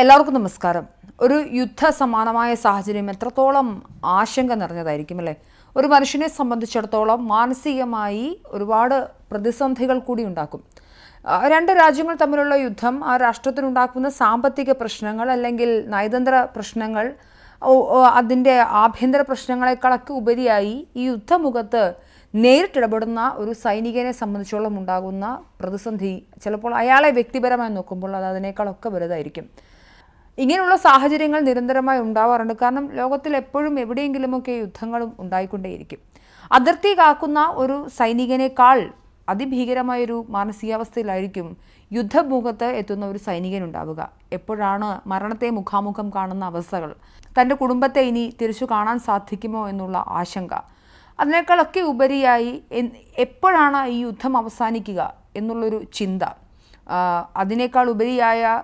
എല്ലാവർക്കും നമസ്കാരം. ഒരു യുദ്ധ സമാനമായ സാഹചര്യം എത്രത്തോളം ആശങ്ക നിറഞ്ഞതായിരിക്കും അല്ലേ? ഒരു മനുഷ്യനെ സംബന്ധിച്ചിടത്തോളം മാനസികമായി ഒരുപാട് പ്രതിസന്ധികൾ കൂടി ഉണ്ടാക്കും. രണ്ട് രാജ്യങ്ങൾ തമ്മിലുള്ള യുദ്ധം ആ രാഷ്ട്രത്തിനുണ്ടാക്കുന്ന സാമ്പത്തിക പ്രശ്നങ്ങൾ അല്ലെങ്കിൽ നയതന്ത്ര പ്രശ്നങ്ങൾ അതിന്റെ ആഭ്യന്തര പ്രശ്നങ്ങളെക്കാളൊക്കെ ഉപരിയായി ഈ യുദ്ധമുഖത്ത് നേരിട്ടിടപെടുന്ന ഒരു സൈനികനെ സംബന്ധിച്ചോളം ഉണ്ടാകുന്ന പ്രതിസന്ധി ചിലപ്പോൾ അയാളെ വ്യക്തിപരമായി നോക്കുമ്പോൾ അത് അതിനേക്കാളൊക്കെ വലുതായിരിക്കും. ഇങ്ങനെയുള്ള സാഹചര്യങ്ങൾ നിരന്തരമായി ഉണ്ടാവാറുണ്ട്. കാരണം ലോകത്തിൽ എപ്പോഴും എവിടെയെങ്കിലുമൊക്കെ യുദ്ധങ്ങളും ഉണ്ടായിക്കൊണ്ടേയിരിക്കും. അതിർത്തി കാക്കുന്ന ഒരു സൈനികനേക്കാൾ അതിഭീകരമായൊരു മാനസികാവസ്ഥയിലായിരിക്കും യുദ്ധമുഖത്ത് എത്തുന്ന ഒരു സൈനികൻ ഉണ്ടാവുക എപ്പോഴാണ് മരണത്തെ മുഖാമുഖം കാണുന്ന അവസ്ഥകൾ? തന്റെ കുടുംബത്തെ ഇനി തിരിച്ചു കാണാൻ സാധിക്കുമോ എന്നുള്ള ആശങ്ക. അതിനേക്കാളൊക്കെ ഉപരിയായി എപ്പോഴാണ് ഈ യുദ്ധം അവസാനിക്കുക എന്നുള്ളൊരു ചിന്ത. അതിനേക്കാൾ ഉപരിയായ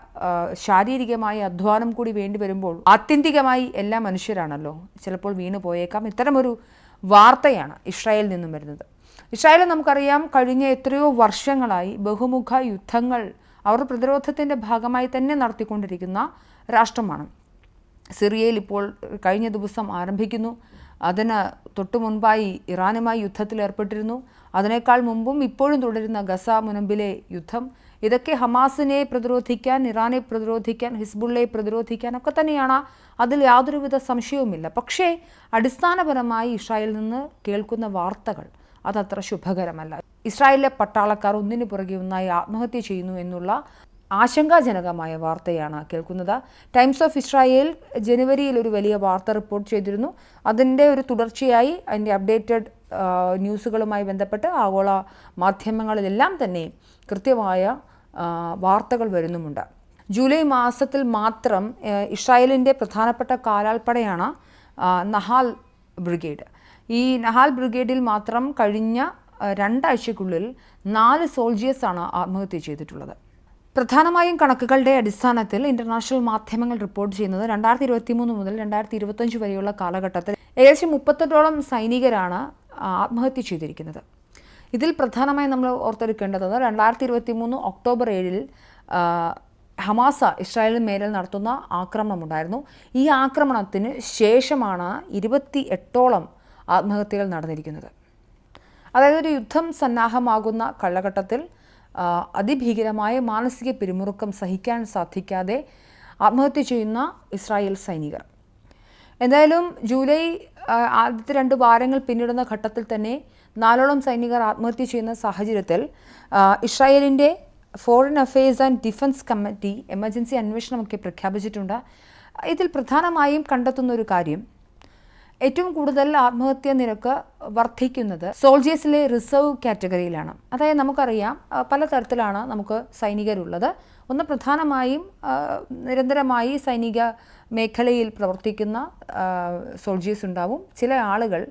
ശാരീരികമായ അധ്വാനം കൂടി വേണ്ടി വരുമ്പോൾ ആത്യന്തികമായി എല്ലാ മനുഷ്യരാണല്ലോ ചിലപ്പോൾ വീണു പോയേക്കാം. ഇത്തരമൊരു വാർത്തയാണ് ഇസ്രായേലിൽ നിന്നും വരുന്നത്. ഇസ്രായേൽ നമുക്കറിയാം കഴിഞ്ഞ എത്രയോ വർഷങ്ങളായി ബഹുമുഖ യുദ്ധങ്ങൾ അവർ പ്രതിരോധത്തിന്റെ ഭാഗമായി തന്നെ നടത്തിക്കൊണ്ടിരിക്കുന്ന രാഷ്ട്രമാണ്. സിറിയയിൽ ഇപ്പോൾ കഴിഞ്ഞ ദിവസം ആരംഭിക്കുന്നു. അതിന് തൊട്ടു മുൻപായി ഇറാനുമായി യുദ്ധത്തിൽ ഏർപ്പെട്ടിരുന്നു. അതിനേക്കാൾ മുമ്പും ഇപ്പോഴും തുടരുന്ന ഗസ മുനമ്പിലെ യുദ്ധം ഇതൊക്കെ ഹമാസിനെ പ്രതിരോധിക്കാൻ ഇറാനെ പ്രതിരോധിക്കാൻ ഹിസ്ബുള്ളയെ പ്രതിരോധിക്കാൻ ഒക്കെ തന്നെയാണ്. അതിൽ യാതൊരുവിധ സംശയവുമില്ല. പക്ഷേ അടിസ്ഥാനപരമായി ഇസ്രായേലിൽ നിന്ന് കേൾക്കുന്ന വാർത്തകൾ അതത്ര ശുഭകരമല്ല. ഇസ്രായേലിലെ പട്ടാളക്കാർ ഒന്നിനു പുറകെ ഒന്നായി ആത്മഹത്യ ചെയ്യുന്നു എന്നുള്ള ആശങ്കാജനകമായ വാർത്തയാണ് കേൾക്കുന്നത്. ടൈംസ് ഓഫ് ഇസ്രായേൽ ജനുവരിയിൽ ഒരു വലിയ വാർത്ത റിപ്പോർട്ട് ചെയ്തിരുന്നു. അതിന്റെ ഒരു തുടർച്ചയായി അതിന്റെ അപ്ഡേറ്റഡ് ന്യൂസുകളുമായി ബന്ധപ്പെട്ട് ആഗോള മാധ്യമങ്ങളിലെല്ലാം തന്നെ കൃത്യമായ വാർത്തകൾ വരുന്നുമുണ്ട്. ജൂലൈ മാസത്തിൽ മാത്രം ഇസ്രായേലിന്റെ പ്രധാനപ്പെട്ട കാലാൾപ്പടയാണ് നഹാൽ ബ്രിഗേഡ്. ഈ നഹാൽ ബ്രിഗേഡിൽ മാത്രം കഴിഞ്ഞ രണ്ടാഴ്ചയ്ക്കുള്ളിൽ നാല് സോൾജിയേഴ്സാണ് ആത്മഹത്യ ചെയ്തിട്ടുള്ളത്. പ്രധാനമായും കണക്കുകളുടെ അടിസ്ഥാനത്തിൽ ഇന്റർനാഷണൽ മാധ്യമങ്ങൾ റിപ്പോർട്ട് ചെയ്യുന്നത് രണ്ടായിരത്തി ഇരുപത്തി മൂന്ന് മുതൽ രണ്ടായിരത്തി ഇരുപത്തഞ്ച് വരെയുള്ള കാലഘട്ടത്തിൽ ഏകദേശം മുപ്പത്തെട്ടോളം സൈനികരാണ് ആത്മഹത്യ ചെയ്തിരിക്കുന്നത്. ഇതിൽ പ്രധാനമായും നമ്മൾ ഓർത്തെടുക്കേണ്ടത് രണ്ടായിരത്തി ഇരുപത്തി മൂന്ന് ഒക്ടോബർ ഏഴിൽ ഹമാസ ഇസ്രായേലിന് മേലിൽ നടത്തുന്ന ആക്രമണം ഉണ്ടായിരുന്നു ഈ ആക്രമണത്തിന് ശേഷമാണ് ഇരുപത്തി എട്ടോളം ആത്മഹത്യകൾ നടന്നിരിക്കുന്നത്. അതായത് ഒരു യുദ്ധം സന്നാഹമാകുന്ന കാലഘട്ടത്തിൽ അതിഭീകരമായ മാനസിക പിരിമുറുക്കം സഹിക്കാൻ സാധിക്കാതെ ആത്മഹത്യ ചെയ്യുന്ന ഇസ്രായേൽ സൈനികർ. എന്തായാലും ജൂലൈ ആദ്യത്തെ രണ്ട് വാരങ്ങൾ പിന്നിടുന്ന ഘട്ടത്തിൽ തന്നെ നാലോളം സൈനികർ ആത്മഹത്യ ചെയ്യുന്ന സാഹചര്യത്തിൽ ഇസ്രായേലിന്റെ foreign affairs and defence committee emergency അന്വേഷണമൊക്കെ പ്രഖ്യാപിച്ചിട്ടുണ്ട്. ഇതിൽ പ്രധാനമായും കണ്ടെത്തുന്ന ഒരു കാര്യം ഏറ്റവും കൂടുതൽ ആത്മഹത്യ നിരക്ക് വർദ്ധിക്കുന്നത് സോൾജേഴ്സിലെ റിസർവ് കാറ്റഗറിയിലാണ്. അതായത് നമുക്കറിയാം പലതരത്തിലാണ് നമുക്ക് സൈനികരുള്ളത്. ഒന്ന് പ്രധാനമായും നിരന്തരമായി സൈനിക മേഖലയിൽ പ്രവർത്തിക്കുന്ന സോൾജേഴ്സ് ഉണ്ടാവും. ചില ആളുകൾ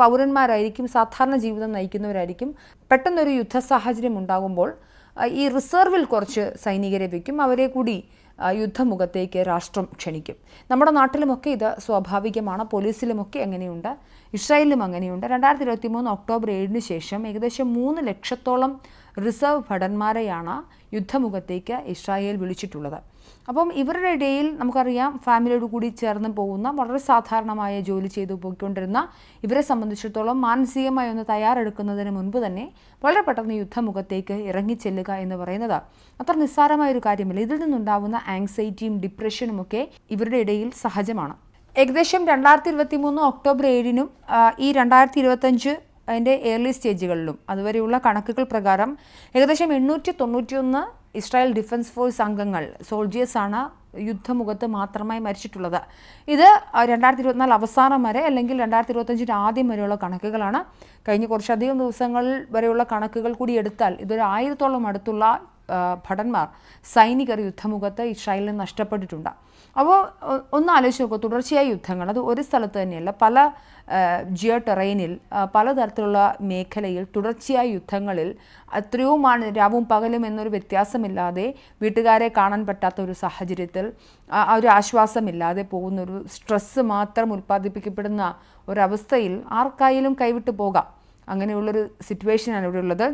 പൗരന്മാരായിരിക്കും സാധാരണ ജീവിതം നയിക്കുന്നവരായിരിക്കും. പെട്ടെന്നൊരു യുദ്ധ സാഹചര്യം ഉണ്ടാകുമ്പോൾ ഈ റിസർവിൽ കുറച്ച് സൈനികരെ വയ്ക്കും. അവരെ കൂടി യുദ്ധമുഖത്തേക്ക് രാഷ്ട്രം ക്ഷണിക്കും. നമ്മുടെ നാട്ടിലുമൊക്കെ ഇത് സ്വാഭാവികമാണ്. പോലീസിലുമൊക്കെ അങ്ങനെയുണ്ട് ഇസ്രായേലിലും അങ്ങനെയുണ്ട്. രണ്ടായിരത്തി ഇരുപത്തി മൂന്ന് ഒക്ടോബർ ഏഴിന് ശേഷം ഏകദേശം മൂന്ന് ലക്ഷത്തോളം റിസർവ് ഭടന്മാരെയാണ് യുദ്ധമുഖത്തേക്ക് ഇസ്രായേൽ വിളിച്ചിട്ടുള്ളത്. അപ്പം ഇവരുടെ ഇടയിൽ നമുക്കറിയാം ഫാമിലിയോട് കൂടി ചേർന്ന് പോകുന്ന വളരെ സാധാരണമായ ജോലി ചെയ്തു പോയിക്കൊണ്ടിരുന്ന ഇവരെ സംബന്ധിച്ചിടത്തോളം മാനസികമായി ഒന്ന് തയ്യാറെടുക്കുന്നതിന് മുൻപ് തന്നെ വളരെ പെട്ടെന്ന് യുദ്ധമുഖത്തേക്ക് ഇറങ്ങിച്ചെല്ലുക എന്ന് പറയുന്നത്. അത്ര നിസ്സാരമായ ഒരു കാര്യമല്ല. ഇതിൽ നിന്നുണ്ടാവുന്ന ആങ്സൈറ്റിയും ഡിപ്രഷനും ഒക്കെ ഇവരുടെ ഇടയിൽ സഹജമാണ്. ഏകദേശം രണ്ടായിരത്തി ഇരുപത്തി മൂന്ന് ഒക്ടോബർ ഏഴിനും ഈ രണ്ടായിരത്തി ഇരുപത്തഞ്ച് അതിന്റെ ഏർലി സ്റ്റേജുകളിലും അതുവരെയുള്ള കണക്കുകൾ പ്രകാരം ഏകദേശം എണ്ണൂറ്റി തൊണ്ണൂറ്റിയൊന്ന് ഇസ്രായേൽ ഡിഫൻസ് ഫോഴ്സ് അംഗങ്ങൾ സോൾജിയേഴ്സാണ് യുദ്ധമുഖത്ത് മാത്രമായി മരിച്ചിട്ടുള്ളത്. ഇത് രണ്ടായിരത്തി ഇരുപത്തിനാല് അവസാനം വരെ അല്ലെങ്കിൽ രണ്ടായിരത്തി ഇരുപത്തഞ്ചിന്റെ ആദ്യം വരെയുള്ള കണക്കുകളാണ്. കഴിഞ്ഞ കുറച്ചധികം ദിവസങ്ങൾ വരെയുള്ള കണക്കുകൾ കൂടി എടുത്താൽ ഇതൊരു ആയിരത്തോളം അടുത്തുള്ള ഭടന്മാർ സൈനികർ യുദ്ധമുഖത്ത് ഇസ്രായേലിന് നഷ്ടപ്പെട്ടിട്ടുണ്ട്. അപ്പോൾ ഒന്ന് ആലോചിച്ച് നോക്കുക തുടർച്ചയായ യുദ്ധങ്ങൾ അത് ഒരു സ്ഥലത്ത് തന്നെയല്ല പല ജിയോ ടെറൈനിൽ പലതരത്തിലുള്ള മേഖലയിൽ തുടർച്ചയായ യുദ്ധങ്ങളിൽ എത്രയോ ആണ് രാവും പകലും എന്നൊരു വ്യത്യാസമില്ലാതെ വീട്ടുകാരെ കാണാൻ പറ്റാത്ത ഒരു സാഹചര്യത്തിൽ ആ ഒരു ആശ്വാസമില്ലാതെ പോകുന്ന ഒരു സ്ട്രെസ്സ് മാത്രം ഉൽപ്പാദിപ്പിക്കപ്പെടുന്ന ഒരവസ്ഥയിൽ ആർക്കായാലും കൈവിട്ട് പോകാം. അങ്ങനെയുള്ളൊരു സിറ്റുവേഷനാണ് ഇവിടെ ഉള്ളത്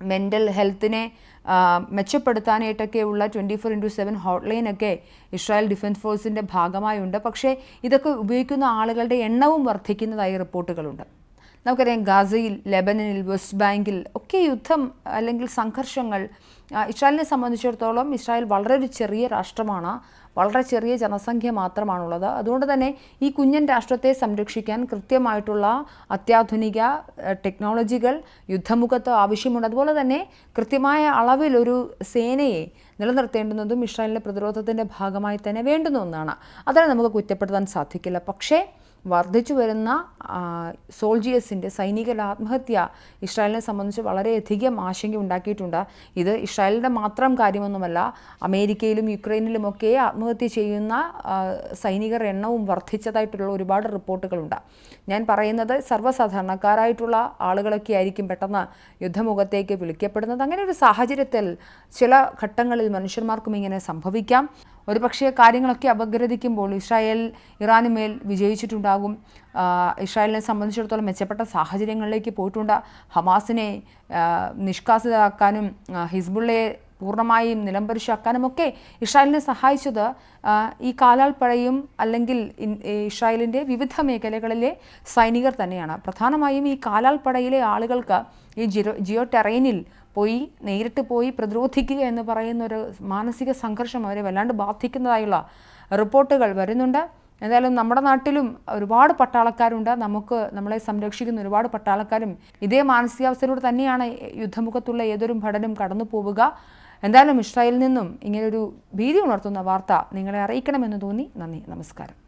മെന്റൽ ഹെൽത്തിനെ മെച്ചപ്പെടുത്താനായിട്ടൊക്കെയുള്ള ട്വന്റി ഫോർ ഇന്റു സെവൻ ഹോട്ട്ലൈനൊക്കെ ഇസ്രായേൽ ഡിഫൻസ് ഫോഴ്സിന്റെ ഭാഗമായുണ്ട്. പക്ഷേ ഇതൊക്കെ ഉപയോഗിക്കുന്ന ആളുകളുടെ എണ്ണവും വർദ്ധിക്കുന്നതായി റിപ്പോർട്ടുകളുണ്ട്. നമുക്കറിയാം ഗാസയിൽ ലെബനനിൽ വെസ്റ്റ് ബാങ്കിൽ ഒക്കെ യുദ്ധം അല്ലെങ്കിൽ സംഘർഷങ്ങൾ ഇസ്രായേലിനെ സംബന്ധിച്ചിടത്തോളം ഇസ്രായേൽ വളരെ ഒരു ചെറിയ രാഷ്ട്രമാണ്. വളരെ ചെറിയ ജനസംഖ്യ മാത്രമാണുള്ളത്. അതുകൊണ്ട് തന്നെ ഈ കുഞ്ഞൻ രാഷ്ട്രത്തെ സംരക്ഷിക്കാൻ കൃത്യമായിട്ടുള്ള അത്യാധുനിക ടെക്നോളജികൾ യുദ്ധമുഖത്ത് ആവശ്യമുണ്ട്. അതുപോലെ തന്നെ കൃത്യമായ അളവിൽ ഒരു സേനയെ നിലനിർത്തേണ്ടുന്നതും ഇസ്രായേലിന്റെ പ്രതിരോധത്തിന്റെ ഭാഗമായി തന്നെ വേണ്ടുന്ന ഒന്നാണ്. അതിനെ നമുക്ക് കുറ്റപ്പെടുത്താൻ സാധിക്കില്ല. പക്ഷേ വർദ്ധിച്ചു വരുന്ന സോൾജിയേഴ്സിന്റെ സൈനിക ആത്മഹത്യ ഇസ്രായേലിനെ സംബന്ധിച്ച് വളരെയധികം ആശങ്ക ഉണ്ടാക്കിയിട്ടുണ്ട്. ഇത് ഇസ്രായേലിന്റെ മാത്രം കാര്യമൊന്നുമല്ല അമേരിക്കയിലും യുക്രൈനിലുമൊക്കെ ആത്മഹത്യ ചെയ്യുന്ന സൈനികരുടെ സൈനികർ എണ്ണവും വർദ്ധിച്ചതായിട്ടുള്ള ഒരുപാട് റിപ്പോർട്ടുകളുണ്ട്. ഞാൻ പറയുന്നത് സർവസാധാരണക്കാരായിട്ടുള്ള ആളുകളൊക്കെ ആയിരിക്കും പെട്ടെന്ന് യുദ്ധമുഖത്തേക്ക് വിളിക്കപ്പെടുന്നത്. അങ്ങനെ ഒരു സാഹചര്യത്തിൽ ചില ഘട്ടങ്ങളിൽ മനുഷ്യന്മാർക്കും ഇങ്ങനെ സംഭവിക്കാം. ഒരുപക്ഷേ കാര്യങ്ങളൊക്കെ അപഗ്രഥിക്കുമ്പോൾ ഇസ്രായേൽ ഇറാനുമേൽ വിജയിച്ചിട്ടുണ്ടാകും ആ, ഇസ്രായേലിനെ സംബന്ധിച്ചിടത്തോളം മെച്ചപ്പെട്ട സാഹചര്യങ്ങളിലേക്ക് പോയിട്ടുണ്ട്. ഹമാസിനെ നിഷ്കാസിതാക്കാനും ഹിസ്ബുള്ളയെ പൂർണമായും നിലംപരിശാക്കാനും ഒക്കെ ഇസ്രായേലിനെ സഹായിച്ചത് ഈ കാലാൾപ്പഴയും അല്ലെങ്കിൽ ഇസ്രായേലിന്റെ വിവിധ മേഖലകളിലെ സൈനികർ തന്നെയാണ്. പ്രധാനമായും ഈ കാലാൾപ്പടയിലെ ആളുകൾക്ക് ഈ ജിയോ ജിയോ ടെറൈനിൽ പോയി നേരിട്ട് പോയി പ്രതിരോധിക്കുക എന്ന് പറയുന്ന ഒരു മാനസിക സംഘർഷം അവരെ വല്ലാണ്ട് ബാധിക്കുന്നതായുള്ള റിപ്പോർട്ടുകൾ വരുന്നുണ്ട്. എന്തായാലും നമ്മുടെ നാട്ടിലും ഒരുപാട് പട്ടാളക്കാരുണ്ട്. നമുക്ക് നമ്മളെ സംരക്ഷിക്കുന്ന ഒരുപാട് പട്ടാളക്കാരും ഇതേ മാനസികാവസ്ഥയിലൂടെ തന്നെയാണ് യുദ്ധമുഖത്തുള്ള ഏതൊരു ഭടനും കടന്നു പോവുക. എന്തായാലും ഇസ്രായേലിൽ നിന്നും ഇങ്ങനൊരു ഭീതി ഉണർത്തുന്ന വാർത്ത നിങ്ങളെ അറിയിക്കണമെന്ന് തോന്നി. നന്ദി. നമസ്കാരം.